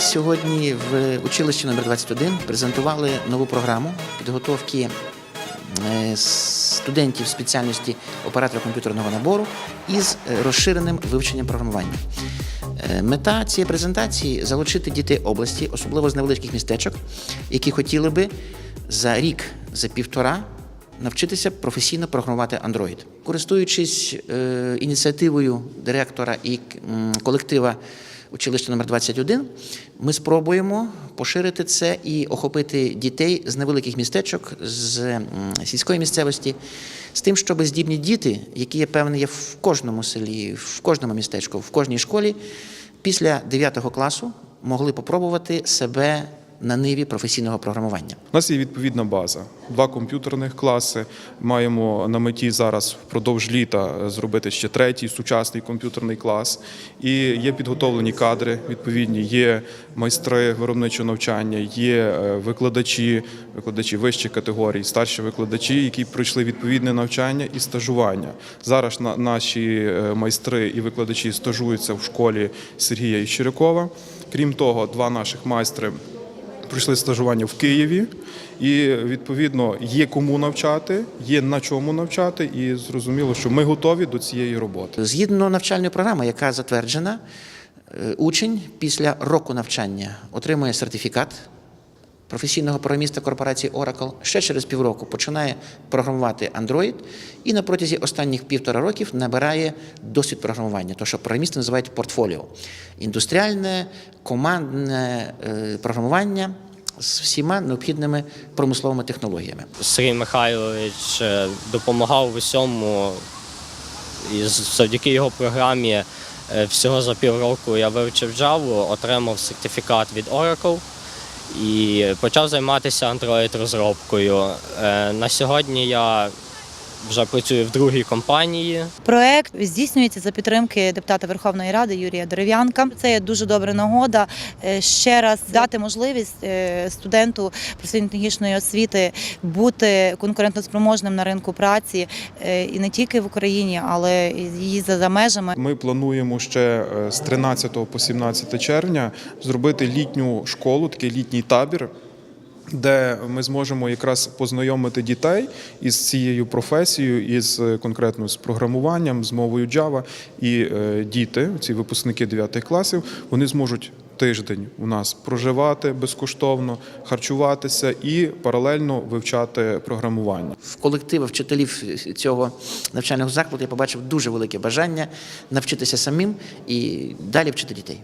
Сьогодні в училищі номер 21 презентували нову програму підготовки е, студентів спеціальності оператора комп'ютерного набору із е, розширеним вивченням програмування. Е, Мета цієї презентації залучити дітей області, особливо з невеличких містечок, які хотіли би за рік, за півтора навчитися професійно програмувати Android. Користуючись е, ініціативою директора і колектива училища номер 21, ми спробуємо поширити це і охопити дітей з невеликих містечок, з сільської місцевості, з тим, щоб здібні діти, які є певний, є в кожному селі, в кожному містечку, в кожній школі, після 9 класу могли попробувати себе на ниві професійного програмування. У нас є відповідна база. Два комп'ютерних класи. Маємо на меті зараз впродовж літа зробити ще третій сучасний комп'ютерний клас. І є підготовлені кадри відповідні, є майстри виробничого навчання, є е, викладачі, викладачі вищих категорій, старші викладачі, які пройшли відповідне навчання і стажування. Зараз на- наші е, майстри і викладачі стажуються в школі Сергія Іщерякова. Крім того, два наших майстри пройшли стажування в Києві, і відповідно є кому навчати, є на чому навчати, і зрозуміло, що ми готові до цієї роботи. Згідно навчальної програми, яка затверджена, е, учень після року навчання отримує сертифікат професійного програміста корпорації Oracle. Ще через півроку починає програмувати Android і на протязі останніх півтора років набирає досвід програмування, то що програмісти називають портфоліо. Індустріальне, командне е, програмування з всіма необхідними промисловими технологіями. Сергій Михайлович е, допомагав в усьому, і завдяки його програмі е, всього за півроку я вивчив Java, отримав сертифікат від Oracle і почав займатися Android-розробкою. Е, На сьогодні я вже працюю в другій компанії. Проект здійснюється за підтримки депутата Верховної Ради Юрія Дерев'янка. Це є дуже добра нагода е, ще раз дати можливість е, студенту професійно-технічної освіти бути конкурентоспроможним на ринку праці е, і не тільки в Україні, але і за за межами. Ми плануємо ще з 13 по 17 червня зробити літню школу, такий літній табір. Де ми зможемо якраз познайомити дітей із цією професією, із е, конкретно з програмуванням, з мовою Java. І е, діти, ці випускники 9 класів, вони зможуть тиждень у нас проживати безкоштовно, харчуватися і паралельно вивчати програмування. В колективі вчителів цього навчального закладу я побачив дуже велике бажання навчитися самим і далі вчити дітей.